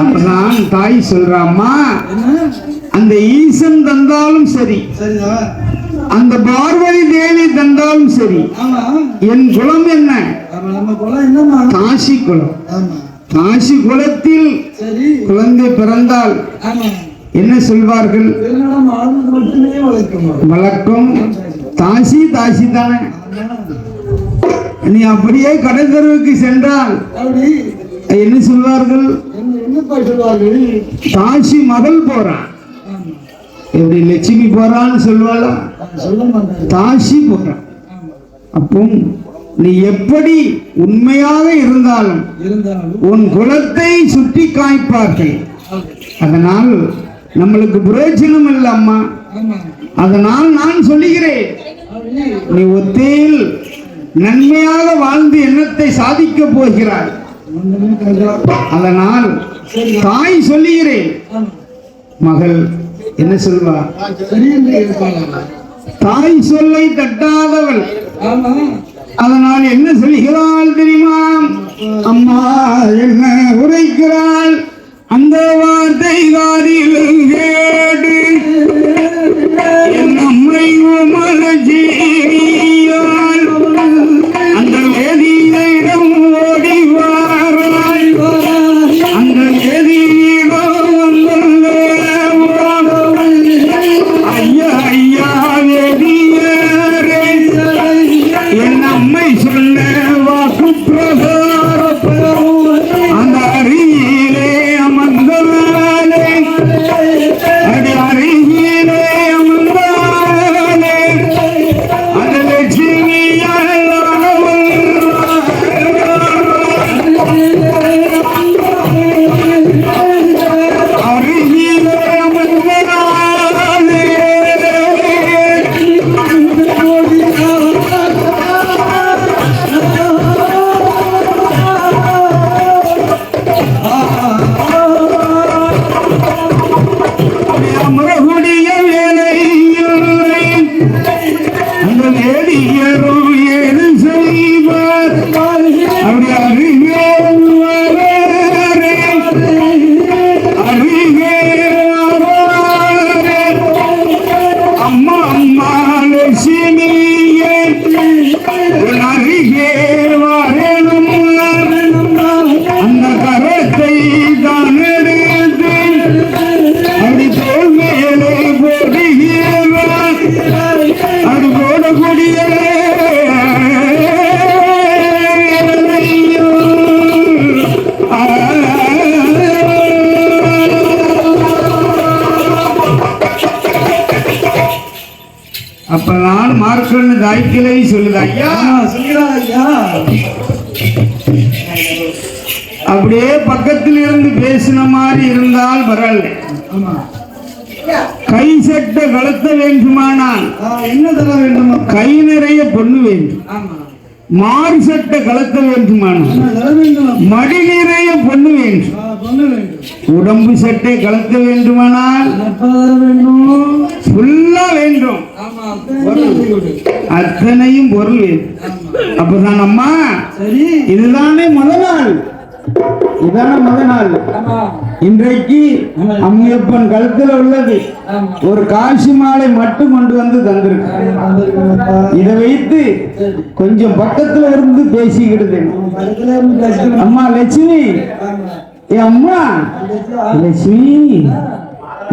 அப்பதான் தாய் சொல்றாம்மா. என்ன? அந்த ஈசன் தந்தாலும் சரி. அந்த பார்வதி தேவி தந்தாலும் சரி. என் குலம் என்ன? காசி குலம். காசி குலத்தில் சரி. குழந்தை பிறந்தால் என்ன சொல்வார்கள்? வழக்கம் தாசி தாசி தானே. நீ அப்படியே கடை தெருவுக்கு சென்றால் என்ன சொல்வார்கள்? தாசி மகள் போறான் எப்படி லட்சுமி போறான்னு சொல்வாளா? அது சொல்ல மாட்டாங்க தாசி போறான் அப்போ நீ எப்படி உண்மையாக இருந்தாலும் உன் குலத்தை சுட்டி காய்ப்பார்கள். அதனால் நம்மளுக்கு பிரயோஜனம் இல்லை அம்மா. அதனால் நான் சொல்லுகிறேன். நீ ஒத்தையில் நன்மையாக வாழ்ந்து எண்ணத்தை போகிறாய். ஒண்ணுமே கருதா அதனால் தாய் சொல்லுகிறேன். மகள் என்ன சொல்வா தாய் சொல்லை தட்டாதவள். அதனால் என்ன சொல்கிறாள் தெரியுமா? அம்மா என்ன உரைக்கிறாள்? அந்த வார்த்தை காதில் மார்க்கன்னு தாய்க்கிளை சொல்லுது ஐயா! ஆமா சொல்கிறார் ஐயா. அப்படியே பக்கத்தில் இருந்து பேசின மாதிரி இருந்தால் ஆமா. கை சட்ட கலத்த வேண்டுமானால். என்ன தர வேண்டும்? கை நிறைய பொண்ணு வேண்டும் மாறு சட்டை கலத்த வேண்டுமானால். என்ன தர வேண்டும் மடி நிறைய பொண்ணு வேண்டும். உடம்பு சட்டை கலத்த வேண்டுமானால் வேண்டும். ஃபுல்லா வேண்டும். அத்தனையும் பொருள் வேண்டும் அப்பதான் அம்மா சரி. இதுதானே முத நாள். இதான முத நாள். இன்றைக்கு அம்மையப்பன் கழுத்துல உள்ளது. ஒரு காசி மாலை மட்டும் கொண்டு வந்து தந்திருக்கு. இதை வைத்து கொஞ்சம் பக்கத்துல இருந்து பேசிக்கிடுது அம்மா லட்சுமி. ஏ அம்மா. லட்சுமி.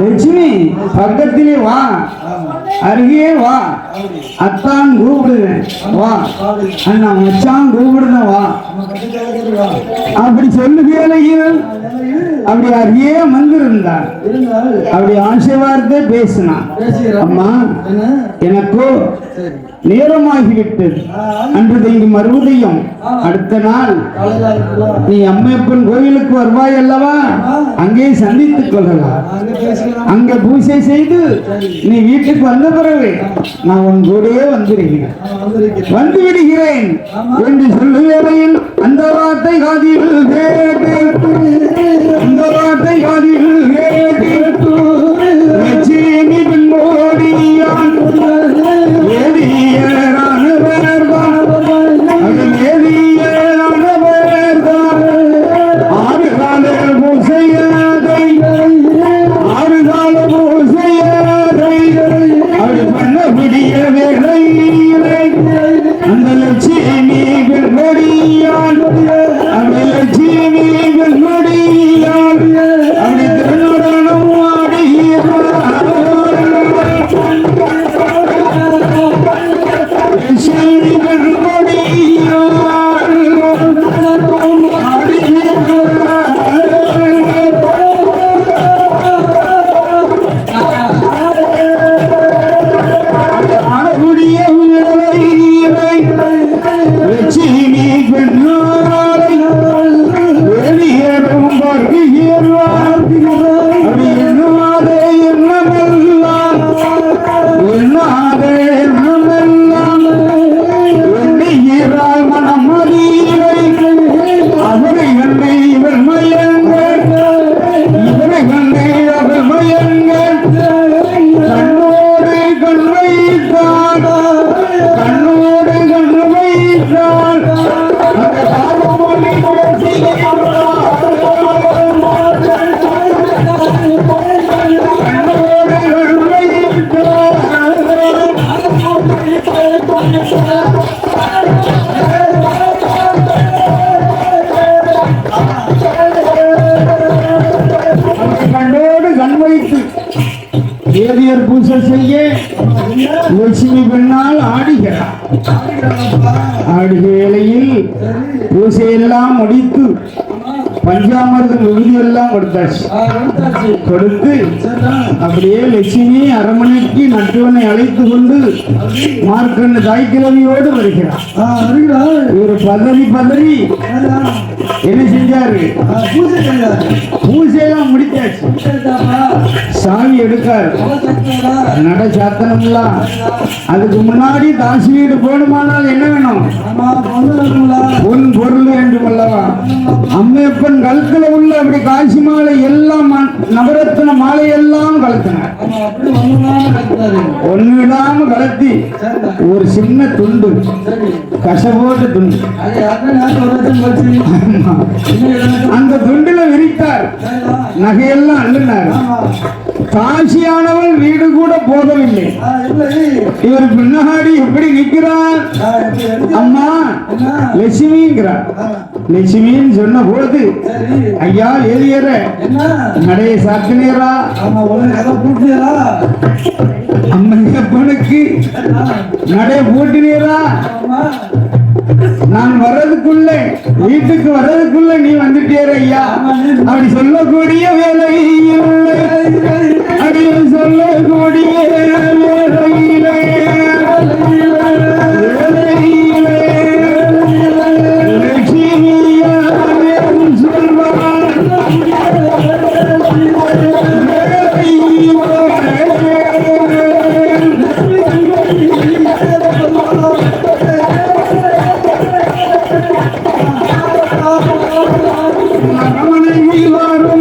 லட்சுமி பக்கத்திலே வா. அருகே வா. அத்தான் கூப்பிடுவேன் வா. அண்ணா மச்சான் கூப்பிடுறேன் வா. அப்படி சொல்லுகையில் அப்படி அருகே வந்திருந்தார் அப்படி ஆசை வார்த்தை பேசினான் அம்மா எனக்கோ நேரமாகிவிட்டது. அன்று இங்கு மறுபடியும் அடுத்த நாள். நீ அம்மையப்பன் கோயிலுக்கு வருவாய் அல்லவா? அங்கே சந்தித்துக் கொள்ளலாம். அங்க பூஜை செய்து நீ வீட்டுக்கு வந்த பிறகு நான் உன் கூடவே வந்திருக்கிறேன். வந்து விடுகிறேன் என்று சொல்லுவேளையில் அந்த வார்த்தை காதில் கேட்டு கண்ணோடு கண் வைத்து தேவியர் பூஜை செய்ய லட்சுமி பெண்ணால் ஆடுகிறார். ஆடுக வேளையில் பூசையெல்லாம் முடித்து பஞ்சாமிர்தம் விருது எல்லாம் கொடுத்தாச்சு. கொடுத்து. அப்படியே லட்சுமி அரமனைக்கு நட்டுவனை அழைத்து கொண்டு மார்க்கண்ண தாய்க்கிழமையோடு வருகிறார். இவர் பதறி பதறி. என்ன செஞ்சாரு ஆ, பூஜை செய்தார். பூசையெல்லாம் முடித்தாச்சு. சாமி எடுக்காரு. நட சாத்தனம்லாம் அதுக்கு முன்னாடி தாசி வீடு போகணுமானால் என்ன வேணும்? பொன் பொருள் வேண்டும் அல்லவா அம்மையப்பன் கழுத்துல உள்ள அப்படி காசி மாலை எல்லாம் நவரத்ன மாலை எல்லாம் கலத்தினார். ஒண்ணு விடாம கலத்தி. ஒரு சின்ன துண்டு. கசபோட்டு துண்டு அந்த துண்டுல விரித்தார். நகையெல்லாம் அள்ளினார். காசியானவள் வீடு கூட இல்லை. இவர் பின்னாடி எப்படி நிற்கிறார் அம்மா? லட்சுமிங்கிறார் லட்சுமின்னு சொன்ன பொழுது ஐயா ஏறியற நடைய சாத்தினீரா? அம்மனுக்கு நடைய போட்டினீரா? நான் வர்றதுக்குள்ள வீட்டுக்கு வர்றதுக்குள்ள நீ வந்துட்டேற ஐயா. அப்படி சொல்லக்கூடிய வேலை அடியும் சொல்லக்கூடிய அவனை உயிராடும்